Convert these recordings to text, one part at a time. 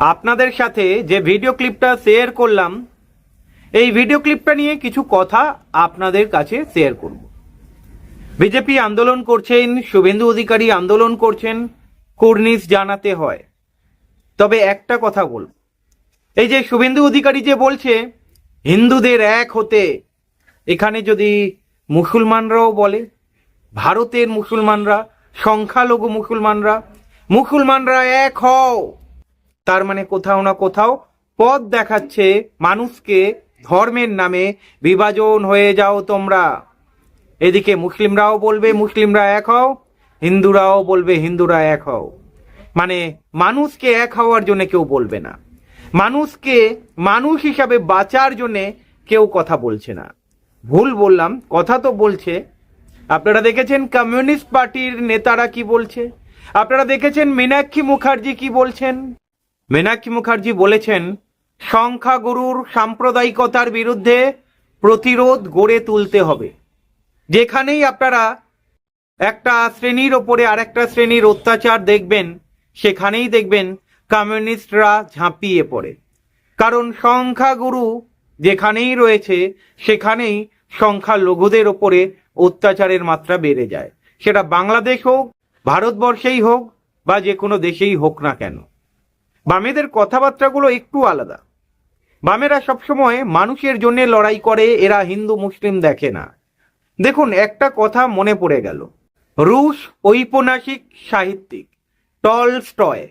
আপনাদের সাথে যে ভিডিও ক্লিপটা শেয়ার করলাম, এই ভিডিও ক্লিপটা নিয়ে কিছু কথা আপনাদের কাছে শেয়ার করব। বিজেপি আন্দোলন করছেন, শুভেন্দু অধিকারী আন্দোলন করছেন কুর্নিশ জানাতে হয়। তবে একটা কথা বল এই যে শুভেন্দু অধিকারী যে বলছে, হিন্দুদের এক হতে, এখানে যদি মুসলমানরাও বলে, ভারতের মুসলমানরা, সংখ্যালঘু মুসলমানরা মুসলমানরা এক হও। তার মানে কোথাও না কোথাও পথ দেখাচ্ছে মানুষকে ধর্মের নামে বিভাজন হয়ে যাও তোমরা। এদিকে মুসলিমরাও বলবে, মুসলিমরা এক হও, হিন্দুরাও বলবে, হিন্দুরা এক হও। মানে মানুষকে এক হওয়ার জন্য কেউ বলবে না। মানুষকে মানুষ হিসাবে বাঁচার জন্যে কেউ কথা বলছে না। ভুল বললাম, কথা তো বলছে। আপনারা দেখেছেন কমিউনিস্ট পার্টির নেতারা কি বলছে? আপনারা দেখেছেন মীনাক্ষী মুখার্জি কি বলছেন? মীনাক্ষী মুখার্জি বলেছেন, সংখ্যাগুরুর সাম্প্রদায়িকতার বিরুদ্ধে প্রতিরোধ গড়ে তুলতে হবে। যেখানেই আপনারা একটা শ্রেণির ওপরে আরেকটা শ্রেণির অত্যাচার দেখবেন, সেখানেই দেখবেন কমিউনিস্টরা ঝাঁপিয়ে পড়ে। কারণ সংখ্যাগুরু যেখানেই রয়েছে, সেখানেই সংখ্যালঘুদের ওপরে অত্যাচারের মাত্রা বেড়ে যায়। সেটা বাংলাদেশ হোক, ভারতবর্ষেই হোক, বা যে কোনো দেশেই হোক না কেন। বামেদের কথাবার্তাগুলো একটু আলাদা। বামেরা সবসময় মানুষের জন্য লড়াই করে, এরা হিন্দু, মুসলিম দেখে না। দেখুন, একটা কথা মনে পড়ে গেল। রুশ ঔপন্যাসিক সাহিত্যিক টলস্টয়।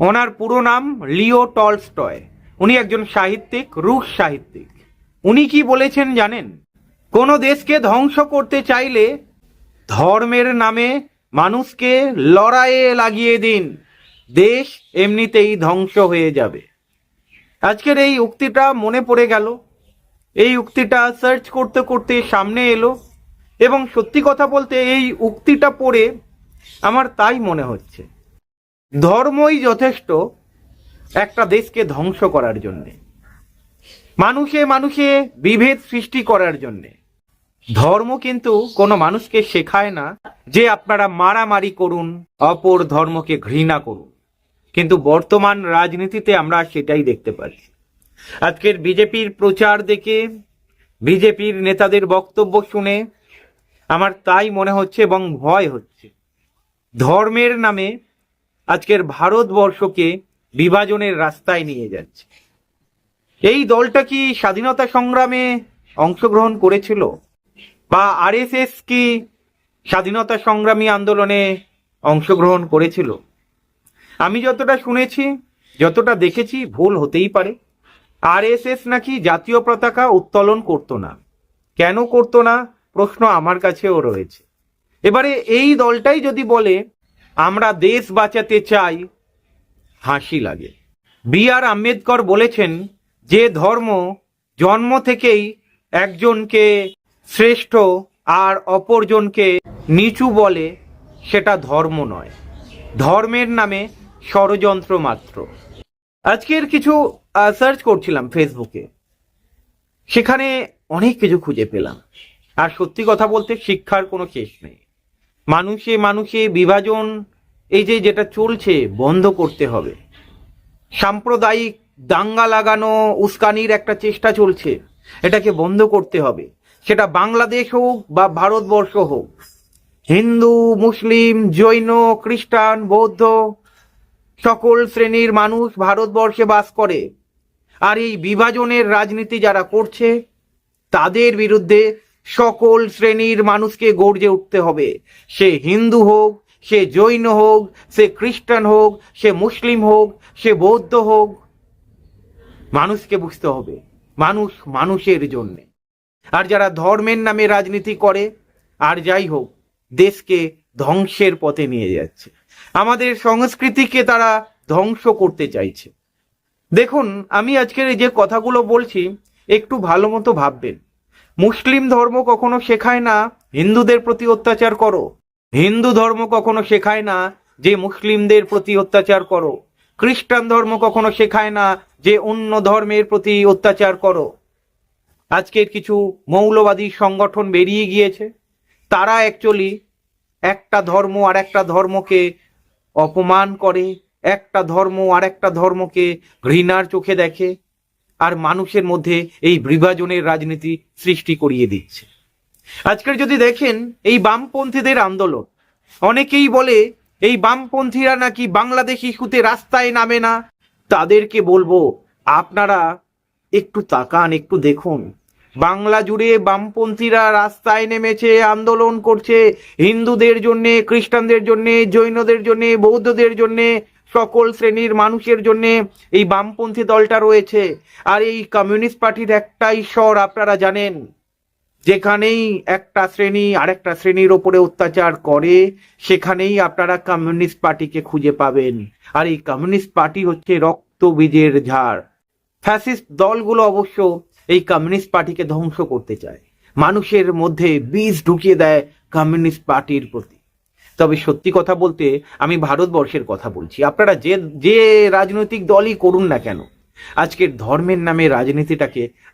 ওনার পুরো নাম লিও টলস্টয়। উনি একজন সাহিত্যিক, রুশ সাহিত্যিক। উনি কি বলেছেন জানেন? কোনো দেশকে ধ্বংস করতে চাইলে ধর্মের নামে মানুষকে লড়াইয়ে লাগিয়ে দিন। দেশ এমনিতেই ধ্বংস হয়ে যাবে। আজকের এই উক্তিটা মনে পড়ে গেল। এই উক্তিটা সার্চ করতে করতে সামনে এলো এবং সত্যি কথা বলতে এই উক্তিটা পড়ে আমার তাই মনে হচ্ছে। ধর্মই যথেষ্ট একটা দেশকে ধ্বংস করার জন্যে। মানুষে মানুষে বিভেদ সৃষ্টি করার জন্যে। ধর্ম কিন্তু কোনো মানুষকে শেখায় না যে আপনারা মারামারি করুন, অপর ধর্মকে ঘৃণা করুন। কিন্তু বর্তমান রাজনীতিতে আমরা সেটাই দেখতে পাচ্ছি আজকের বিজেপির প্রচার দেখে, বিজেপির নেতাদের বক্তব্য শুনে আমার তাই মনে হচ্ছে এবং ভয় হচ্ছে। ধর্মের নামে আজকের ভারতবর্ষকে বিভাজনের রাস্তায় নিয়ে যাচ্ছে। এই দলটা কি স্বাধীনতা সংগ্রামে অংশগ্রহণ করেছিল? বা আরএসএস কি স্বাধীনতা সংগ্রামী আন্দোলনে অংশগ্রহণ করেছিল? আমি যতটা শুনেছি, যতটা দেখেছি, ভুল হতেই পারে। আরএসএস নাকি জাতীয় পতাকা উত্তোলন করতো না। কেন করতো না? প্রশ্ন আমার কাছেও রয়েছে। এবারে এই দলটাই যদি বলে, আমরা দেশ বাঁচাতে চাই, হাসি লাগে। বি আর আম্বেদকর বলেছেন যে ধর্ম জন্ম থেকেই একজনকে শ্রেষ্ঠ আর অপরজনকে নিচু বলে, সেটা ধর্ম নয়। ধর্মের নামে ষড়যন্ত্র মাত্র। আজকের কিছু সার্চ করছিলাম ফেসবুকে সেখানে অনেক কিছু খুঁজে পেলাম। আর সত্যি কথা বলতে শিক্ষার কোনো শেষ নেই। মানুষে মানুষে বিভাজন, এই যে যেটা চলছে, বন্ধ করতে হবে। সাম্প্রদায়িক দাঙ্গা লাগানো, উস্কানির একটা চেষ্টা চলছে। এটাকে বন্ধ করতে হবে। সেটা বাংলাদেশ হোক বা ভারতবর্ষ হোক। হিন্দু, মুসলিম, জৈন, খ্রিস্টান, বৌদ্ধ সকল শ্রেণির মানুষ ভারতবর্ষে বাস করে। আর এই বিভাজনের রাজনীতি যারা করছে, তাদের বিরুদ্ধে সকল শ্রেণির মানুষকে গর্জে উঠতে হবে। সে হিন্দু হোক, সে জৈন হোক, সে খ্রিস্টান হোক, সে মুসলিম হোক, সে বৌদ্ধ হোক, মানুষকে বুঝতে হবে। মানুষ মানুষের জন্যে। আর যারা ধর্মের নামে রাজনীতি করে, আর যাই হোক, দেশকে ধ্বংসের পথে নিয়ে যাচ্ছে। আমাদের সংস্কৃতিকে তারা ধ্বংস করতে চাইছে। দেখুন, আমি আজকের এই যে কথাগুলো বলছি, একটু ভালো মতো ভাববেন। মুসলিম ধর্ম কখনো শেখায় না, হিন্দুদের প্রতি অত্যাচার করো। হিন্দু ধর্ম কখনো শেখায় না, যে মুসলিমদের প্রতি অত্যাচার করো। খ্রিস্টান ধর্ম কখনো শেখায় না, যে অন্য ধর্মের প্রতি অত্যাচার করো। আজকের কিছু মৌলবাদী সংগঠন বেরিয়ে গিয়েছে। তারা অ্যাকচুয়ালি একটা ধর্ম আর একটা ধর্মকে অপমান করে, একটা ধর্ম আর একটা ধর্মকে ঘৃণার চোখে দেখে, আর মানুষের মধ্যে এই বিভাজনের রাজনীতি সৃষ্টি করিয়ে দিচ্ছে। আজকের যদি দেখেন এই বামপন্থীদের আন্দোলন, অনেকেই বলে এই বামপন্থীরা নাকি বাংলাদেশ ইস্যুতে রাস্তায় নামে না। তাদেরকে বলব, আপনারা একটু তাকান, একটু দেখুন। বাংলা জুড়ে বামপন্থীরা রাস্তায় নেমেছে, আন্দোলন করছে। হিন্দুদের জন্য, খ্রিস্টানদের জন্য, জৈনদের জন্য, বৌদ্ধদের জন্য, সকল শ্রেণির মানুষের জন্য এই বামপন্থী দলটা রয়েছে। আর এই কমিউনিস্ট পার্টির একটাই স্বর আপনারা জানেন, যেখানেই একটা শ্রেণি আরেকটা শ্রেণির ওপরে অত্যাচার করে, সেখানেই আপনারা কমিউনিস্ট পার্টিকে খুঁজে পাবেন। আর এই কমিউনিস্ট পার্টি হচ্ছে রক্ত বীজের ঝাড়। ফ্যাসিস্ট দলগুলো অবশ্য এই কমিউনিস্ট পার্টিকে ধ্বংস করতে চায়। মানুষের মধ্যে বীজ ঢুকিয়ে দেয় কমিউনিস্ট পার্টির প্রতি। তবে সত্যি কথা বলতে আমি ভারতবর্ষের কথা বলছি। আপনারা যে যে রাজনৈতিক দলই করুন না কেন, আজকের ধর্মের নামে রাজনীতিটাকে